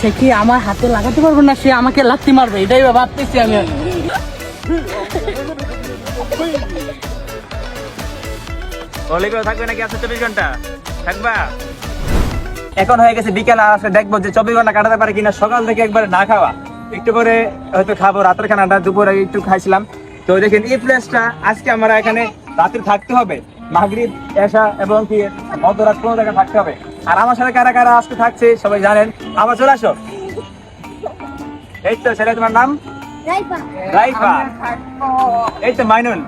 সে কি আমার হাতে লাগাতে পারবে না? সে আমাকে লাত্তি মারবে এটাই ভাবতেছি আমি। থাকবে নাকি আজকে চব্বিশ ঘণ্টা? থাকবা? এখন হয়ে গেছে বিকেল আর আসলে দেখব যে চব্বিশ ঘণ্টা কাটাতে পারে কিনা। সকাল থেকে একবারে না খাওয়া। একটু করে হয়তো খাব। রাতের খানাটা দুপুরে একটু খাইছিলাম। তো দেখেন এই প্লেসটা আজকে আমরা এখানে রাত্রে থাকতে হবে। মাগরিব এসা এবং কি মধ্যরাত কোনো জায়গায় থাকতে হবে। আর আমার সাথে কারা কারা আজকে থাকছে সবাই জানেন। আবার চলে আসো। এই তো ছেলে তোমার নাম? রাইফা। এই তো মাইনুল।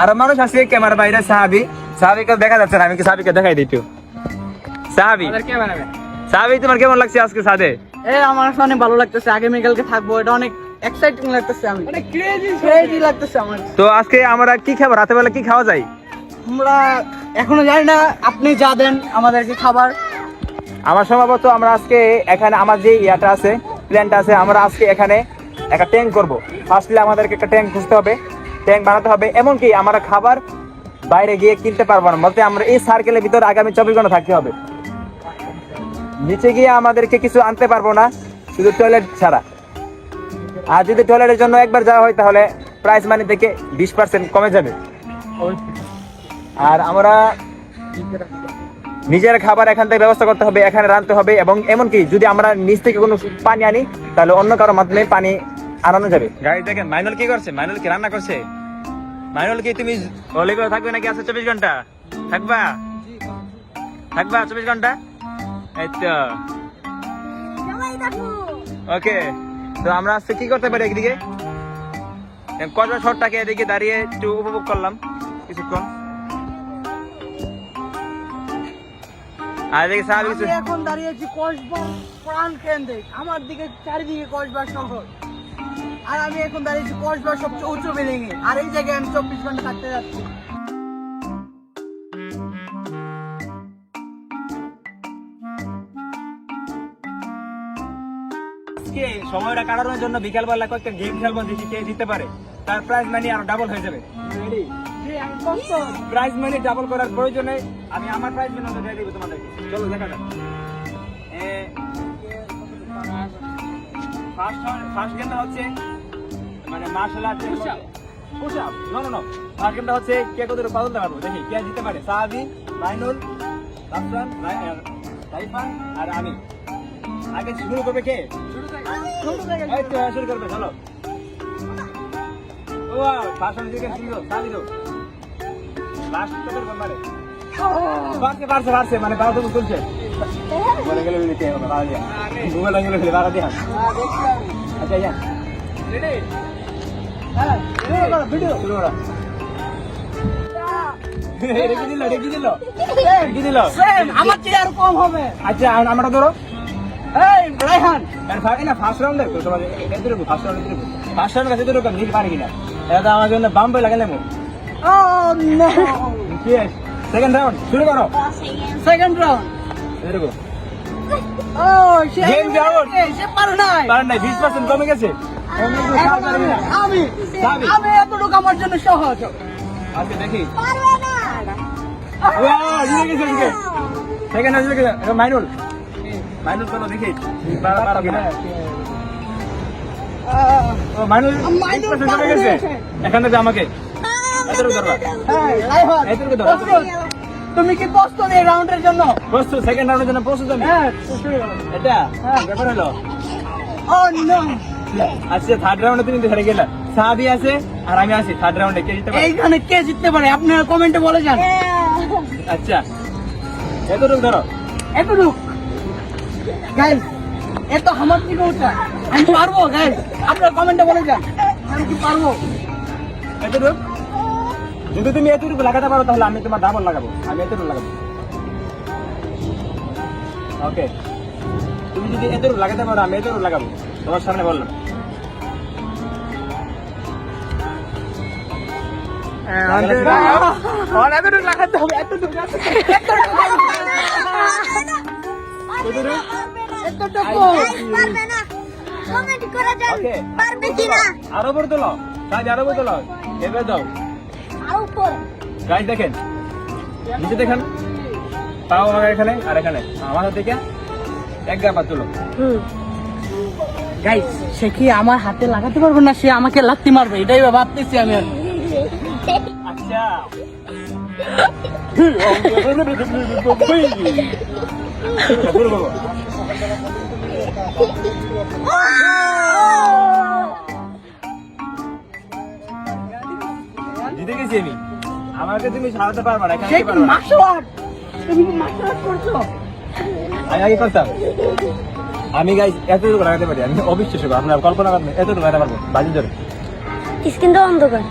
আরও মানুষ আছে ক্যামেরা বাইরে সাহাবি। সাহাবিকে দেখা যাচ্ছে না আমি কি সাহাবিকে দেখাই দিই একটু? সাহাবি। সাহাবি তোমার কেমন লাগছে আজকে সাদে এ আমার অনেক ভালো লাগতেছে আগামীকালকে থাকব এটা অনেক এক্সাইটিং লাগতেছে আমি অনেক ক্রেজি ক্রেজি লাগতেছে। আমার। তো আজকে আমরা কি খাব? রাতে বেলা কি খাওয়া যায়? আমরা এখনও জানি না আপনি যা দেন আমাদেরকে খাবার। আমার সম্ভবত আমরা আজকে এখানে আমার যে ইয়াটা আছে প্ল্যানটা আছে আমরা আজকে এখানে একটা ট্যাঙ্ক করব। ফার্স্টলি আমাদেরকে একটা ট্যাঙ্ক খুঁজতে হবে ট্যাঙ্ক বানাতে হবে এমনকি আমরা খাবার বাইরে গিয়ে কিনতে পারব না। বলতে আমরা এই সার্কেলের ভিতরে আগামী চব্বিশ ঘণ্টা থাকতে হবে। নিচে গিয়ে আমাদেরকে কিছু আনতে পারব না শুধু টয়লেট ছাড়া। আর যদি টয়লেটের জন্য একবার যাওয়া হয় তাহলে প্রাইস মানি থেকে বিশ পার্সেন্ট কমে যাবে। আর আমরা নিজের খাবার এখান থেকে ব্যবস্থা করতে হবে, এখানে রাখতে হবে এবং এমনকি যদি আমরা নিচ থেকে কোনো পানি আনি, তাহলে অন্য কারোর মাধ্যমে পানি আনানো যাবে। গাড়ি দেখেন, মাইনুল কি করছে? মাইনুল কি রান্না করছে? মাইনুল কি তুমি হলে করে থাকবে নাকি আছে চব্বিশ ঘণ্টা? থাকবা? থাকবা চব্বিশ ঘণ্টা? এই তো। ওকে তো আমরা আজকে কি করতে পারি একদিকে কজবা শটটাকে এদিকে দাঁড়িয়ে একটু উপভোগ করলাম কিছুক্ষণ। আর এদিকে কিছু আমি এখন দাঁড়িয়েছি কসবা প্রাণ কেন্দ্রে। আমার দিকে চারিদিকে কসবা শহর। আর আমি এখন দাঁড়িয়েছি কসবার সবচেয়ে উঁচু বিল্ডিং এ। আর এই জায়গায় আমি চব্বিশ ঘণ্টা থাকতে যাচ্ছি। সময়টা কাটানোর জন্য বিকাল বেলা কয়েকটা গেম খেলব দেখি কে জিততে পারে। তার প্রাইজ মানি আরও ডাবল হয়ে যাবে। প্রাইজ মানি ডাবল করার প্রয়োজনে আমি আমার প্রাইজ মানি দিয়ে দিব তোমাদেরকে। চলো দেখা যাক। ফার্স্ট ফার্স্ট গেমটা হচ্ছে মানে martial art push no no no first গেমটা হচ্ছে কে কত পারব দেখি কে জিততে পারে? সাহাবি মাইনুল রাফসান রাইফান আর আমি। আগে শুরু করবে কে? শুরু করবে চলো। ও ভাষণ দিকে সাহাবি দাও লাস্ট কত মারে পারছে পারছে পারছে মানে বারো তো চলছে। বলে গেলে দিতে হবে বারো দিয়া গুগল আঙ্গুলে ফেলে বারো দিয়া আচ্ছা ইয়া হ্যাঁ ভিডিও শুরু করো। রেখে দিল রেখে দিল। রেখে দিল। আমার চেয়ে আর কম হবে। আচ্ছা আমরা ধরো। এই রাইহান না ফার্স্ট রাউন্ডে তো তোমার এদের ফার্স্ট রাউন্ডে ফার্স্ট রাউন্ড কাছে পারি কিনা। এটা আমার জন্য বাম্বে লাগালে মো ও নো সেকেন্ড রাউন্ড শুরু করো সেকেন্ড রাউন্ড এরকম। ও সে Game out. সে পারে নাই কারণ নাই বিশ পার্সেন্ট কমে গেছে। আমি আমি এতটুকু আমার জন্য সহজ। আজকে দেখি। ওয়া জিতে গেছে আজকে। সেকেন্ড রাউন্ড জিতে গেছে। মাইনুল। মাইনুল চলো দেখি? পারা পারা কিনা। মাইনুল মাইনুল 20% কমে গেছে। এখান থেকে আমাকে। হ্যাঁ তুমি কি প্রস্তুত এই রাউন্ডের জন্য? প্রস্তুত সেকেন্ড রাউন্ডের জন্য প্রস্তুত আমি। হ্যাঁ এটা? হ্যাঁ। ব্যাপার হলো? ও নো আচ্ছা থার্ড রাউন্ডে তুমি হেরে গেলা। সাহাবি আছে আর আমি আছি। থার্ড রাউন্ডে কে জিততে পারে? এইখানে কে জিততে পারে? আপনারা কমেন্টে বলে যান। আচ্ছা এতটুকু ধরো। এতটুক। গাইস এ তো আমার থেকে উঠা আমি পারব গাইস আপনারা কমেন্টে বলে যান। আমি কি পারব? এতটুকু? যদি তুমি এতটুকু লাগাতে পারো তাহলে আমি তোমার ডাবল লাগাবো। আমি এতটুকু লাগাবো। ওকে তুমি যদি এতটুকু লাগাতে পারো আমি এতটুকু লাগাবো। তোমার সামনে বললাম। লাগাতে হবে এতটুকু আরও বড় তোলো আরও বড় তোলো এবার দাও। উপর। গাইজ দেখেন। নিচে দেখেন। তাও আমার এখানে আর এখানে। আমার হাত থেকে এক গা পা তুলো। গাইস সে কি আমার হাতে লাগাতে পারবে না? সে আমাকে লাত্তি মারবে। এটাই ভাবতেছি আমি। আচ্ছা। শুরু গেছি আমি? আমাকে তুমি সারাতে পারবা না সে কি পারবা না? মার্শাল আর্ট তুমি কি মার্শাল আর্ট করছ? আমি আগে করতাম। আমি গাইস এতটুকু লাগাতে পারি আমি অবিশ্বাস্য আপনার কল্পনা করেন এতটুকু লাগাতে পারব বাজি ধরে। স্কিন তো অন্ধকার।